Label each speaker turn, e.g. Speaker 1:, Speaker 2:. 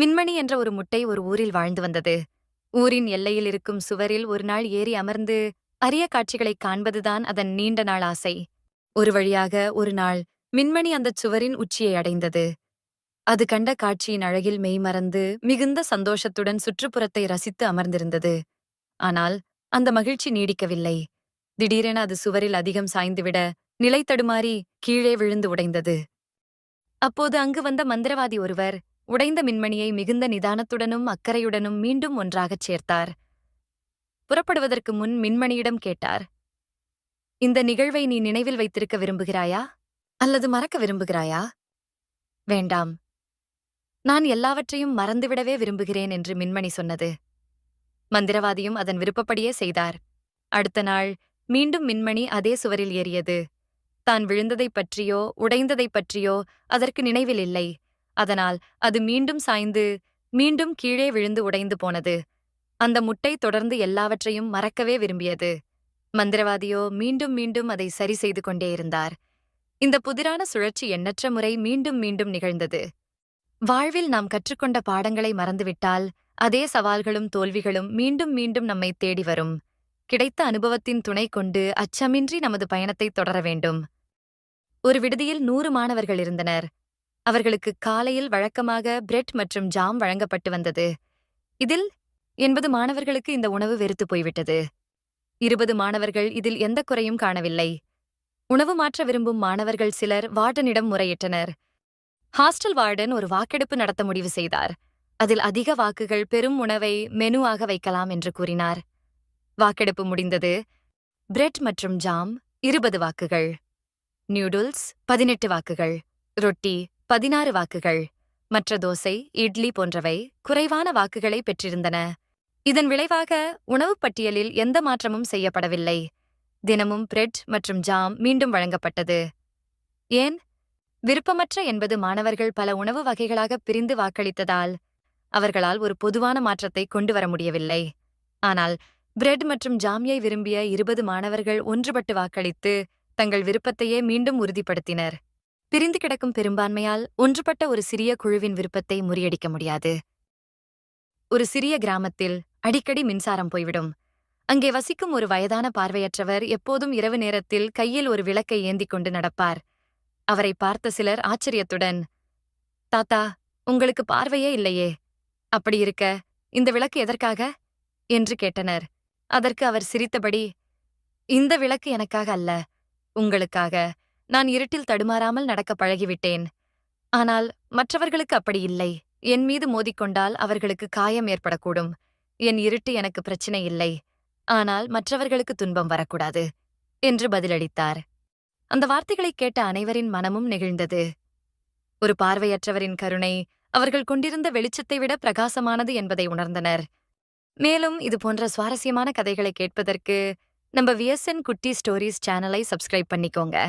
Speaker 1: மின்மணி என்ற ஒரு முட்டை ஒரு ஊரில் வாழ்ந்து வந்தது. ஊரின் எல்லையில் இருக்கும் சுவரில் ஒரு நாள் ஏறி அமர்ந்து அரிய காட்சிகளைக் காண்பதுதான் அதன் நீண்ட நாள் ஆசை. ஒரு வழியாக ஒரு நாள் மின்மணி அந்தச் சுவரின் உச்சியை அடைந்தது. அது கண்ட காட்சியின் அழகில் மெய்மறந்து மிகுந்த சந்தோஷத்துடன் சுற்றுப்புறத்தை ரசித்து அமர்ந்திருந்தது. ஆனால் அந்த மகிழ்ச்சி நீடிக்கவில்லை. திடீரென அது சுவரில் அதிகம் சாய்ந்துவிட நிலை தடுமாறி கீழே விழுந்து உடைந்தது. அப்போது அங்கு வந்த மந்திரவாதி ஒருவர் உடைந்த மின்மணியை மிகுந்த நிதானத்துடனும் அக்கறையுடனும் மீண்டும் ஒன்றாகச் சேர்த்தார். புறப்படுவதற்கு முன் மின்மணியிடம் கேட்டார் இந்த நிகழ்வை நீ நினைவில் வைத்திருக்க விரும்புகிறாயா? அல்லது மறக்க விரும்புகிறாயா? வேண்டாம். நான் எல்லாவற்றையும் மறந்துவிடவே விரும்புகிறேன் என்று மின்மணி சொன்னது. மந்திரவாதியும் அதன் விருப்பப்படியே செய்தார். அடுத்த நாள் மீண்டும் மின்மணி அதே சுவரில் ஏறியது. தான் விழுந்ததைப் பற்றியோ உடைந்ததைப் பற்றியோ அதற்கு நினைவில் இல்லை. அதனால் அது மீண்டும் சாய்ந்து மீண்டும் கீழே விழுந்து உடைந்து போனது. அந்த முட்டை தொடர்ந்து எல்லாவற்றையும் மறக்கவே விரும்பியது. மந்திரவாதியோ மீண்டும் மீண்டும் அதை சரி செய்து கொண்டே இருந்தார். இந்த புதிரான சுழற்சி எண்ணற்ற முறை மீண்டும் மீண்டும் நிகழ்ந்தது. வாழ்வில் நாம் கற்றுக்கொண்ட பாடங்களை மறந்துவிட்டால் அதே சவால்களும் தோல்விகளும் மீண்டும் மீண்டும் நம்மை தேடி வரும். கிடைத்த அனுபவத்தின் துணை கொண்டு அச்சமின்றி நமது பயணத்தை தொடர வேண்டும். ஒரு விடுதியில் நூறு மாணவர்கள் இருந்தனர். அவர்களுக்கு காலையில் வழக்கமாக பிரெட் மற்றும் ஜாம் வழங்கப்பட்டு வந்தது. இதில் எண்பது மாணவர்களுக்கு இந்த உணவு வெறுத்து போய்விட்டது. இருபது மாணவர்கள் இதில் எந்த குறையும் காணவில்லை. உணவு மாற்ற விரும்பும் மாணவர்கள் சிலர் வார்டனிடம் முறையிட்டனர். ஹாஸ்டல் வார்டன் ஒரு வாக்கெடுப்பு நடத்த முடிவு செய்தார். அதில் அதிக வாக்குகள் பெரும் உணவை மெனுவாக வைக்கலாம் என்று கூறினார். வாக்கெடுப்பு முடிந்தது. பிரெட் மற்றும் ஜாம் இருபது வாக்குகள். நியூடுல்ஸ் பதினெட்டு வாக்குகள். ரொட்டி பதினாறு வாக்குகள். மற்ற தோசை இட்லி போன்றவை குறைவான வாக்குகளை பெற்றிருந்தன. இதன் விளைவாக உணவுப் பட்டியலில் எந்த மாற்றமும் செய்யப்படவில்லை. தினமும் பிரெட் மற்றும் ஜாம் மீண்டும் வழங்கப்பட்டது. ஏன்? விருப்பமற்ற என்பது மாணவர்கள் பல உணவு வகைகளாக பிரிந்து வாக்களித்ததால். அவர்களால் ஒரு பொதுவான மாற்றத்தை கொண்டு வர முடியவில்லை. ஆனால் பிரெட் மற்றும் ஜாமியை விரும்பிய இருபது மாணவர்கள் ஒன்றுபட்டு வாக்களித்து தங்கள் விருப்பத்தையே மீண்டும் உறுதிப்படுத்தினர். பிரிந்து கிடக்கும் பெரும்பான்மையால் ஒன்றுபட்ட ஒரு சிறிய குழுவின் விருப்பத்தை முறியடிக்க முடியாது. ஒரு சிறிய கிராமத்தில் அடிக்கடி மின்சாரம் போய்விடும். அங்கே வசிக்கும் ஒரு வயதான பார்வையற்றவர் எப்போதும் இரவு நேரத்தில் கையில் ஒரு விளக்கை ஏந்திக் கொண்டு நடப்பார். அவரை பார்த்த சிலர் ஆச்சரியத்துடன் தாத்தா உங்களுக்கு பார்வையே இல்லையே. அப்படி இருக்க இந்த விளக்கு எதற்காக என்று கேட்டனர். அதற்கு அவர் சிரித்தபடி இந்த விளக்கு எனக்காக அல்ல உங்களுக்காக. நான் இருட்டில் தடுமாறாமல் நடக்க பழகிவிட்டேன். ஆனால் மற்றவர்களுக்கு அப்படி இல்லை. என் மீது மோதிக்கொண்டால் அவர்களுக்கு காயம் ஏற்படக்கூடும். என் இருட்டு எனக்கு பிரச்சனை இல்லை. ஆனால் மற்றவர்களுக்கு துன்பம் வரக்கூடாது என்று பதிலளித்தார். அந்த வார்த்தைகளைக் கேட்ட அனைவரின் மனமும் நெகிழ்ந்தது. ஒரு பார்வையற்றவரின் கருணை அவர்கள் கொண்டிருந்த வெளிச்சத்தை விட பிரகாசமானது என்பதை உணர்ந்தனர். மேலும் இது போன்ற சுவாரஸ்யமான கதைகளை கேட்பதற்கு நம்ம விஎஸ்என் குட்டி ஸ்டோரிஸ் சேனலை சப்ஸ்கிரைப் பண்ணிக்கோங்க.